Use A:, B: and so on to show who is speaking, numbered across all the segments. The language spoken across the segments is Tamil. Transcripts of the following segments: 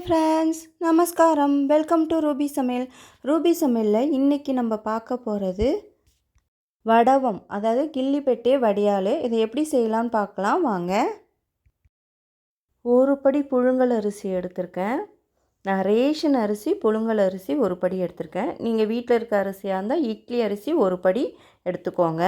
A: ஹாய் ஃப்ரெண்ட்ஸ் நமஸ்காரம் வெல்கம் டு ரூபி சமையல் ரூபி சமையலில் இன்றைக்கி நம்ம பார்க்க போகிறது வடவம் அதாவது கிள்ளிப்பெட்டே வடியால். இதை எப்படி செய்யலாம்னு பார்க்கலாம். வாங்க. ஒரு படி புழுங்கல் அரிசி எடுத்திருக்கேன். நான் ரேஷன் அரிசி புழுங்கல் அரிசி ஒரு படி எடுத்திருக்கேன். நீங்கள் வீட்டில் இருக்க அரிசியாக இருந்தால் இட்லி அரிசி ஒரு படி எடுத்துக்கோங்க.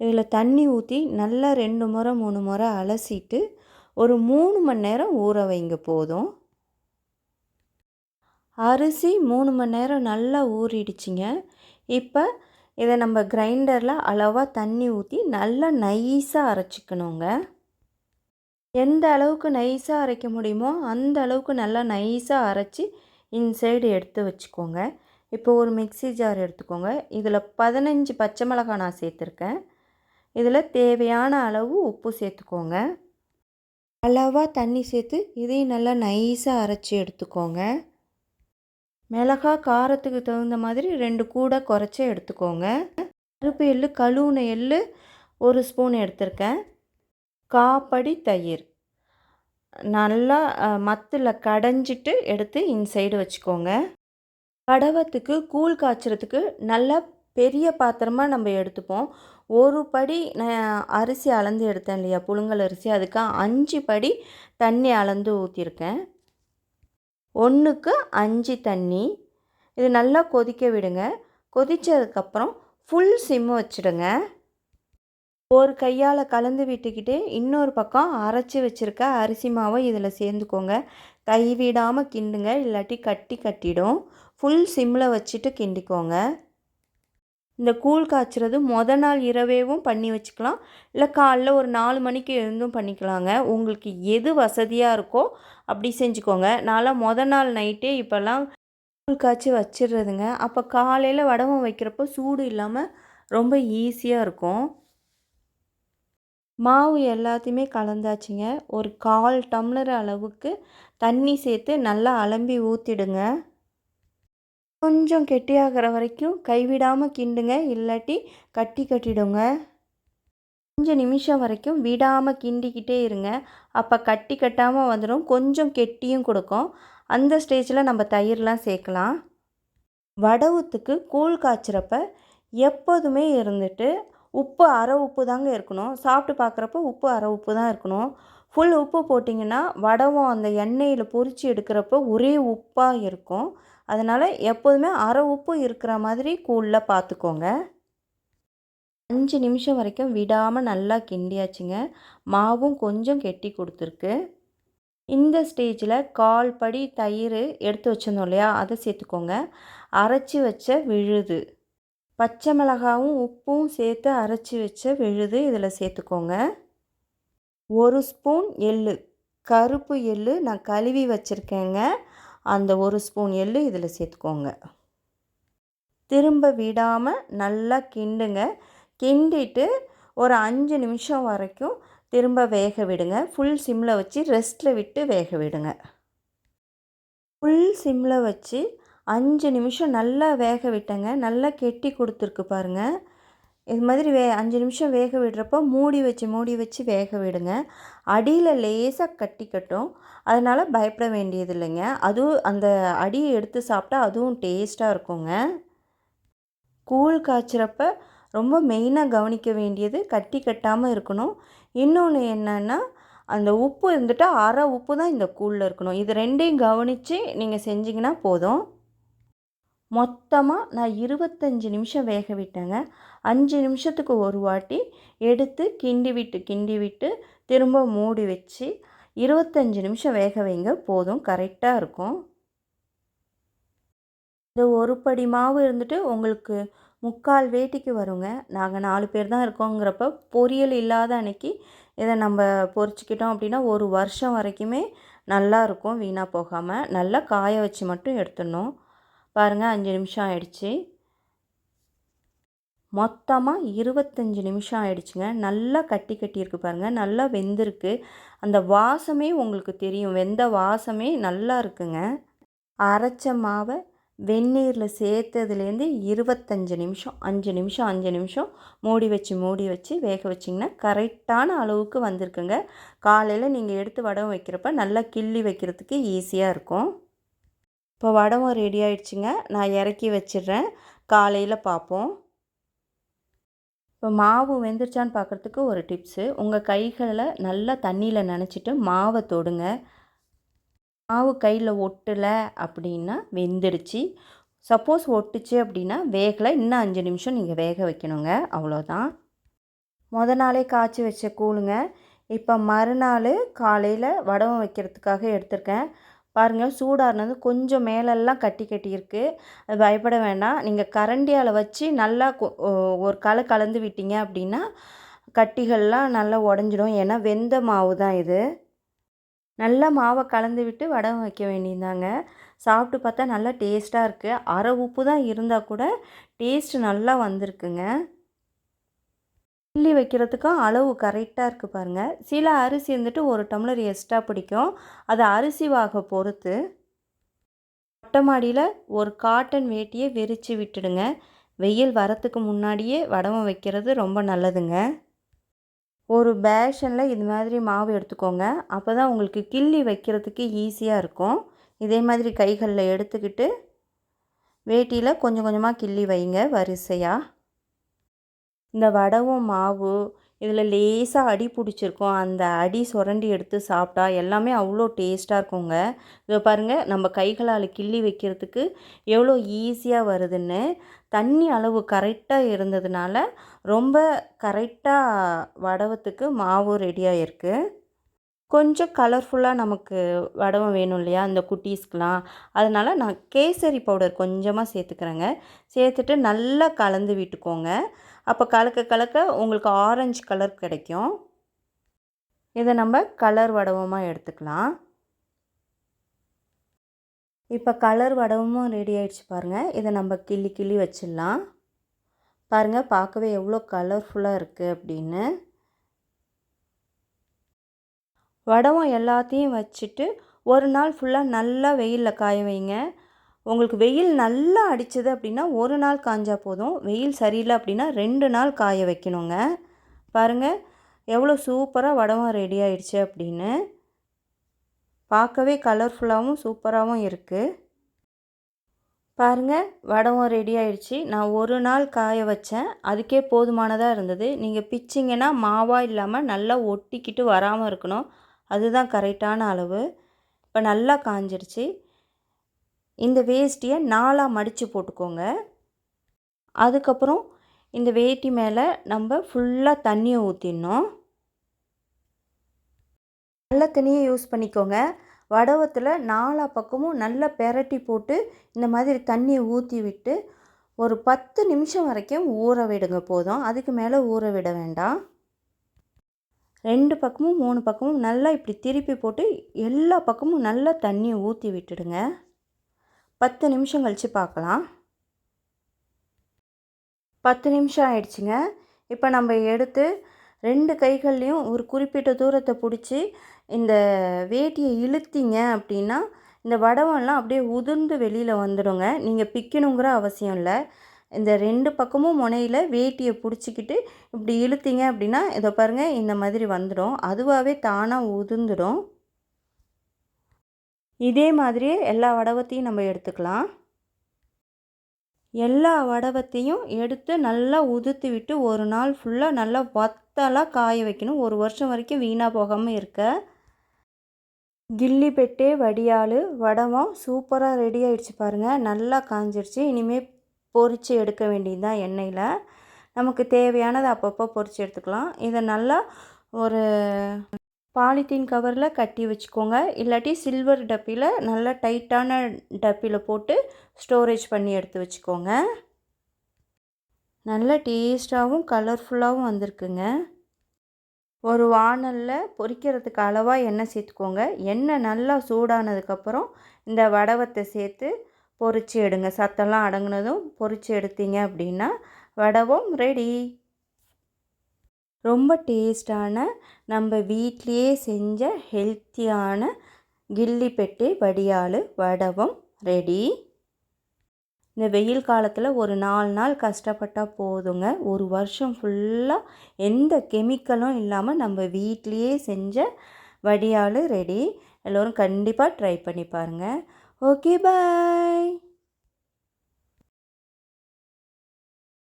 A: இதில் தண்ணி ஊற்றி நல்லா ரெண்டு முறை மூணு முறை அலசிட்டு ஒரு மூணு மணி நேரம் ஊற வைங்க போதும். அரிசி மூணு மணி நேரம் நல்லா ஊறிடுச்சிங்க. இப்போ இதை நம்ம கிரைண்டரில் அளவாக தண்ணி ஊற்றி நல்லா நைஸாக அரைச்சிக்கணுங்க. எந்த அளவுக்கு நைஸாக அரைக்க முடியுமோ அந்த அளவுக்கு நல்லா நைஸாக அரைச்சி இன்சைடு எடுத்து வச்சுக்கோங்க. இப்போ ஒரு மிக்சி ஜார் எடுத்துக்கோங்க. இதில் பதினஞ்சு பச்சை மிளகாய் நான் சேர்த்துருக்கேன். இதில் தேவையான அளவு உப்பு சேர்த்துக்கோங்க. அளவாக தண்ணி சேர்த்து இதையும் நல்லா நைஸாக அரைச்சி எடுத்துக்கோங்க. மிளகா காரத்துக்கு தகுந்த மாதிரி ரெண்டு கூட குறைச்சி எடுத்துக்கோங்க. கருப்பு எள்ளு கழுவுன எள்ளு ஒரு ஸ்பூன் எடுத்திருக்கேன். காப்படி தயிர். நல்லா மத்தில் கடைஞ்சிட்டு எடுத்து இன்சைடு வச்சுக்கோங்க. கடவத்துக்கு கூழ் காய்ச்சறதுக்கு நல்லா பெரிய பாத்திரமாக நம்ம எடுத்துப்போம். ஒரு படி நான் அரிசி அளந்து எடுத்தேன் இல்லையா? புழுங்கல் அரிசி. அதுக்கு அஞ்சு படி தண்ணி அளந்து ஊற்றிருக்கேன் ஒன்றுக்கு அஞ்சு தண்ணி. இது நல்லா கொதிக்க விடுங்க. கொதித்ததுக்கப்புறம் ஃபுல் சிம்மு வச்சுடுங்க. ஒரு கையால் கலந்து விட்டுக்கிட்டு இன்னொரு பக்கம் அரைச்சி வச்சுருக்க அரிசி மாவை இதில் சேர்ந்துக்கோங்க. கைவிடாமல் கிண்டுங்க. இல்லாட்டி கட்டி கட்டிடும். ஃபுல் சிம்மில் வச்சுட்டு கிண்டிக்கோங்க. இந்த கூழ் காய்ச்சறது மொதல் நாள் இரவேவும் பண்ணி வச்சுக்கலாம். இல்லை காலைல ஒரு நாலு மணிக்கு எழுந்தும் பண்ணிக்கலாங்க. உங்களுக்கு எது வசதியாக இருக்கோ அப்படி செஞ்சுக்கோங்க. நான்லாம் மொதல் நாள் நைட்டே இப்போல்லாம் கூழ் காய்ச்சி வச்சிடுறதுங்க. அப்போ காலையில் வடகம் வைக்கிறப்போ சூடு இல்லாமல் ரொம்ப ஈஸியாக இருக்கும். மாவு எல்லாத்தையுமே கலந்தாச்சுங்க. ஒரு கால் டம்ளர் அளவுக்கு தண்ணி சேர்த்து நல்லா அலம்பி ஊற்றிடுங்க கொஞ்சம் கெட்டியாகிற வரைக்கும் கைவிடாமல் கிண்டுங்க இல்லாட்டி கட்டி கட்டிடுங்க. கொஞ்சம் நிமிஷம் வரைக்கும் விடாமல் கிண்டிக்கிட்டே இருங்க. அப்போ கட்டி கட்டாமல் வந்துடும் கொஞ்சம் கெட்டியும் கொடுக்கும். அந்த ஸ்டேஜில் நம்ம தயிர்லாம் சேர்க்கலாம். வடவுத்துக்கு கூழ் காய்ச்சிறப்ப எப்போதுமே இருந்துட்டு உப்பு அரை உப்பு தாங்க இருக்கணும். சாப்பிட்டு பார்க்குறப்ப உப்பு அரை உப்பு தான் இருக்கணும். ஃபுல் உப்பு போட்டிங்கன்னா வடவும் அந்த எண்ணெயில் பொரித்து எடுக்கிறப்போ ஒரே உப்பாக இருக்கும். அதனால் எப்போதுமே அரை உப்பு இருக்கிற மாதிரி கூழில் பார்த்துக்கோங்க. அஞ்சு நிமிஷம் வரைக்கும் விடாமல் நல்லா கிண்டியாச்சுங்க. மாவும் கொஞ்சம் கெட்டி கொடுத்துருக்கு. இந்த ஸ்டேஜில் கால் படி தயிர் எடுத்து வச்சிருந்தோம் இல்லையா? அதை சேர்த்துக்கோங்க. அரைச்சி வச்ச விழுது. பச்சை மிளகாவும் உப்பும் சேர்த்து அரைச்சி வச்ச விழுது இதில் சேர்த்துக்கோங்க. ஒரு ஸ்பூன் எள்ளு. கருப்பு எள்ளு நான் கழுவி வச்சுருக்கேங்க. அந்த ஒரு ஸ்பூன் எள்ளு இதில் சேர்த்துக்கோங்க. திரும்ப விடாமல் நல்லா கிண்டுங்க. கிண்டிட்டு ஒரு அஞ்சு நிமிஷம் வரைக்கும் திரும்ப வேக விடுங்க. ஃபுல் சிம்மில் வச்சு ரெஸ்ட்டில் விட்டு வேக விடுங்க. ஃபுல் சிம்மில் வச்சு அஞ்சு நிமிஷம் நல்லா வேக விட்டங்க. நல்லா கெட்டி கொடுத்துருக்கு பாருங்கள் இது மாதிரி வே அஞ்சு நிமிஷம் வேக விடுறப்போ மூடி வச்சு மூடி வச்சு வேக விடுங்க. அடியில் லேசாக கட்டிக்கட்டும் அதனால் பயப்பட வேண்டியது இல்லைங்க அதுவும் அந்த அடியை எடுத்து சாப்பிட்டா அதுவும் டேஸ்ட்டாக இருக்குங்க. கூழ் காய்ச்சிறப்ப ரொம்ப மெயினாக கவனிக்க வேண்டியது கட்டி கட்டாமல் இருக்கணும். இன்னொன்று என்னென்னா அந்த உப்பு இருந்துட்டு அரை உப்பு தான் இந்த கூழில் இருக்கணும். இது ரெண்டையும் கவனித்து நீங்கள் செஞ்சிங்கன்னா போதும். மொத்தமாக நான் இருபத்தஞ்சி நிமிஷம் வேக விட்டேங்க. அஞ்சு நிமிஷத்துக்கு ஒரு வாட்டி எடுத்து கிண்டி விட்டு கிண்டி விட்டு திரும்ப மூடி வச்சு இருபத்தஞ்சி நிமிஷம் வேக வைங்க. போதும் கரெக்டாக இருக்கும். இந்த ஒரு படி மாவு இருந்துட்டு உங்களுக்கு முக்கால் வேட்டிக்கு வருங்க. நாங்கள் நாலு பேர் தான் இருக்கோங்கிறப்ப பொரியல் இல்லாத அன்னைக்கு இதை நம்ம பொறிச்சிக்கிட்டோம் அப்படின்னா ஒரு வருஷம் வரைக்குமே நல்லா இருக்கும் வீணாக போகாமல் நல்லா காய வச்சு மட்டும் எடுத்துடணும். பாருங்கள் அஞ்சு நிமிஷம் ஆயிடுச்சு. மொத்தமாக இருபத்தஞ்சி நிமிஷம் ஆயிடுச்சுங்க. நல்லா கட்டி கட்டியிருக்கு பாருங்கள் நல்லா வெந்திருக்கு. அந்த வாசமே உங்களுக்கு தெரியும் வெந்த வாசமே நல்லா இருக்குங்க. அரைச்ச மாவை வெந்நீரில் சேர்த்ததுலேருந்து இருபத்தஞ்சு நிமிஷம் அஞ்சு நிமிஷம் அஞ்சு நிமிஷம் மூடி வச்சு மூடி வச்சு வேக வச்சிங்கன்னா கரெக்டான அளவுக்கு வந்திருக்குங்க. காலையில் நீங்கள் எடுத்து வடகம் வைக்கிறப்ப நல்லா கிள்ளி வைக்கிறதுக்கு ஈஸியாக இருக்கும். இப்போ வடமும் ரெடி ஆயிடுச்சுங்க. நான் இறக்கி வச்சிடுறேன். காலையில் பார்ப்போம். இப்போ மாவு வெந்துருச்சான்னு பார்க்குறதுக்கு ஒரு டிப்ஸு உங்கள் கைகளை நல்லா தண்ணியில் நினச்சிட்டு மாவை தொடுங்க. மாவு கையில் ஒட்டலை அப்படின்னா வெந்துடுச்சு சப்போஸ் ஒட்டுச்சு அப்படின்னா வேகலை. இன்னும் அஞ்சு நிமிஷம் நீங்கள் வேக வைக்கணுங்க. அவ்வளோதான். முத நாளே காய்ச்சி வச்ச கூழுங்க. இப்போ மறுநாள் காலையில் வடவம் வைக்கிறதுக்காக எடுத்திருக்கேன். பாருங்கள் சூடானது கொஞ்சம் மேலெல்லாம் கட்டி கட்டி அது பயப்பட வேண்டாம். நீங்கள் கரண்டியால் வச்சு நல்லா ஒரு கலை கலந்து விட்டீங்க அப்படின்னா கட்டிகள்லாம் நல்லா உடஞ்சிடும். ஏன்னா வெந்த மாவு தான் இது. நல்லா மாவை கலந்து விட்டு வடம் வைக்க வேண்டியிருந்தாங்க சாப்பிட்டு பார்த்தா நல்லா டேஸ்ட்டாக இருக்குது அரை உப்பு தான் இருந்தால் கூட டேஸ்ட்டு நல்லா வந்திருக்குங்க. கிள்ளி வைக்கிறதுக்கும் அளவு கரெக்டாக இருக்குது பாருங்கள் சில அரிசி வந்துட்டு ஒரு டம்ளர் எக்ஸ்ட்ரா பிடிக்கும். அது அரிசி வாக பொறுத்து மொட்டை மாடியில் ஒரு காட்டன் வேட்டியை விரித்து விட்டுடுங்க. வெயில் வரத்துக்கு முன்னாடியே வடகம் வைக்கிறது ரொம்ப நல்லதுங்க. ஒரு பேஷனில் இது மாதிரி மாவு எடுத்துக்கோங்க. அப்போ தான் உங்களுக்கு கிள்ளி வைக்கிறதுக்கு ஈஸியாக இருக்கும். இதே மாதிரி கைகளில் எடுத்துக்கிட்டு வேட்டியில் கொஞ்சம் கொஞ்சமாக கிள்ளி வைங்க வரிசையாக இந்த வடவும் மாவு இதில் லேசாக அடி பிடிச்சிருக்கும். அந்த அடி சுரண்டி எடுத்து சாப்பிட்டா எல்லாமே அவ்வளோ டேஸ்ட்டாக இருக்குங்க. இதை பாருங்கள் நம்ம கைகளால் கிள்ளி வைக்கிறதுக்கு எவ்வளோ ஈஸியாக வருதுன்னு. தண்ணி அளவு கரெக்டாக இருந்ததுனால ரொம்ப கரெக்டாக வடவத்துக்கு மாவு ரெடியாக இருக்குது கொஞ்சம் கலர்ஃபுல்லாக நமக்கு வடவம் வேணும் இல்லையா? அந்த குட்டீஸ்க்கெலாம். அதனால் நான் கேசரி பவுடர் கொஞ்சமாக சேர்த்துக்கிறேங்க. சேர்த்துட்டு நல்லா கலந்து விட்டுக்கோங்க. அப்போ கலக்க கலக்க உங்களுக்கு ஆரஞ்சு கலர் கிடைக்கும். இதை நம்ம கலர் வடவமாக எடுத்துக்கலாம். இப்போ கலர் வடவமும் ரெடி ஆகிடுச்சு பாருங்கள் இதை நம்ம கிள்ளி கிள்ளி வச்சிடலாம். பாருங்கள் பார்க்கவே எவ்வளோ கலர்ஃபுல்லாக இருக்குது அப்படின்னு. வடவம் எல்லாத்தையும் வச்சுட்டு ஒரு நாள் ஃபுல்லாக நல்லா வெயிலில் காய வைங்க. உங்களுக்கு வெயில் நல்லா அடிச்சது அப்படின்னா ஒரு நாள் காஞ்சால் போதும். வெயில் சரியில்லை அப்படின்னா ரெண்டு நாள் காய வைக்கணுங்க. பாருங்கள் எவ்வளோ சூப்பராக வடவம் ரெடி ஆயிடுச்சு அப்படின்னு. பார்க்கவே கலர்ஃபுல்லாகவும் சூப்பராகவும் இருக்குது பாருங்கள் வடவும் ரெடி ஆயிடுச்சு. நான் ஒரு நாள் காய வச்சேன். அதுக்கே போதுமானதாக இருந்தது. நீங்கள் பிச்சிங்கன்னா மாவாக இல்லாமல் நல்லா ஒட்டிக்கிட்டு வராமல் இருக்கணும். அதுதான் கரெக்டான அளவு. இப்போ நல்லா காஞ்சிருச்சு. இந்த வேஷ்டியை நாலாக மடித்து போட்டுக்கோங்க. அதுக்கப்புறம் இந்த வேட்டி மேலே நம்ம ஃபுல்லாக தண்ணியை ஊற்றிடணும் நல்ல தண்ணியை யூஸ் பண்ணிக்கோங்க. வடவத்தில் நாலா பக்கமும் நல்லா பெரட்டி போட்டு இந்த மாதிரி தண்ணியை ஊற்றி விட்டு ஒரு பத்து நிமிஷம் வரைக்கும் ஊற விடுங்க போதும். அதுக்கு மேலே ஊற விட வேண்டாம். ரெண்டு பக்கமும் மூணு பக்கமும் நல்லா இப்படி திருப்பி போட்டு எல்லா பக்கமும் நல்லா தண்ணியை ஊற்றி விட்டுடுங்க. பத்து நிமிஷம் கழித்து பார்க்கலாம். பத்து நிமிஷம் ஆயிடுச்சுங்க. இப்போ நம்ம எடுத்து ரெண்டு கைகள்லேயும் ஒரு குறிப்பிட்ட தூரத்தை பிடிச்சி இந்த வேட்டியை இழுத்திங்க அப்படின்னா இந்த வடவம்லாம் அப்படியே உதிர்ந்து வெளியில் வந்துடுங்க. நீங்கள் பிக்கணுங்கிற அவசியம் இல்லை. இந்த ரெண்டு பக்கமும் முனையில் வேட்டியை பிடிச்சிக்கிட்டு இப்படி இழுத்திங்க அப்படின்னா இதை பாருங்கள் இந்த மாதிரி வந்துடும். அதுவாகவே தானாக உதிர்ந்துடும். இதே மாதிரியே எல்லா வடவத்தையும் நம்ம எடுத்துக்கலாம். எல்லா வடவத்தையும் எடுத்து நல்லா உதுத்து விட்டு ஒரு நாள் ஃபுல்லாக நல்லா வத்தலாக காய வைக்கணும். ஒரு வருஷம் வரைக்கும் வீணாக போகாமல் இருக்க. கில்லி பெட்டே வடியால் வடவம் சூப்பராக ரெடி ஆகிடுச்சு பாருங்கள் நல்லா காஞ்சிருச்சு. இனிமேல் பொறிச்சு எடுக்க வேண்டியது தான் எண்ணெயில். நமக்கு தேவையானதை அப்பப்போ பொறிச்சு எடுத்துக்கலாம். இதை நல்லா ஒரு பாலித்தீன் கவரில் கட்டி வச்சுக்கோங்க. இல்லாட்டி சில்வர் டப்பியில் நல்லா டைட்டான டப்பியில் போட்டு ஸ்டோரேஜ் பண்ணி எடுத்து வச்சுக்கோங்க. நல்ல டேஸ்ட்டாகவும் கலர்ஃபுல்லாகவும் வந்திருக்குங்க. ஒரு வானலில் பொரிக்கிறதுக்கு அளவாக எண்ணெய் சேர்த்துக்கோங்க. எண்ணெய் நல்லா சூடானதுக்கப்புறம் இந்த வடவத்தை சேர்த்து பொறிச்சு எடுங்க. சத்தெல்லாம் அடங்கினதும் பொரித்து எடுத்தீங்க அப்படின்னா வடவும் ரெடி ரொம்ப டேஸ்டான நம்ம வீட்லேயே செஞ்ச ஹெல்த்தியான கில்லி பெட்டி வடியால் வடவும் ரெடி இந்த வெயில் காலத்தில் ஒரு நாலு நாள் கஷ்டப்பட்டால் போதுங்க. ஒரு வருஷம் ஃபுல்லாக எந்த கெமிக்கலும் இல்லாமல் நம்ம வீட்லேயே செஞ்ச வடியால் ரெடி எல்லோரும் கண்டிப்பாக ட்ரை பண்ணி பாருங்கள் ಓಕೆ ಬಾಯ್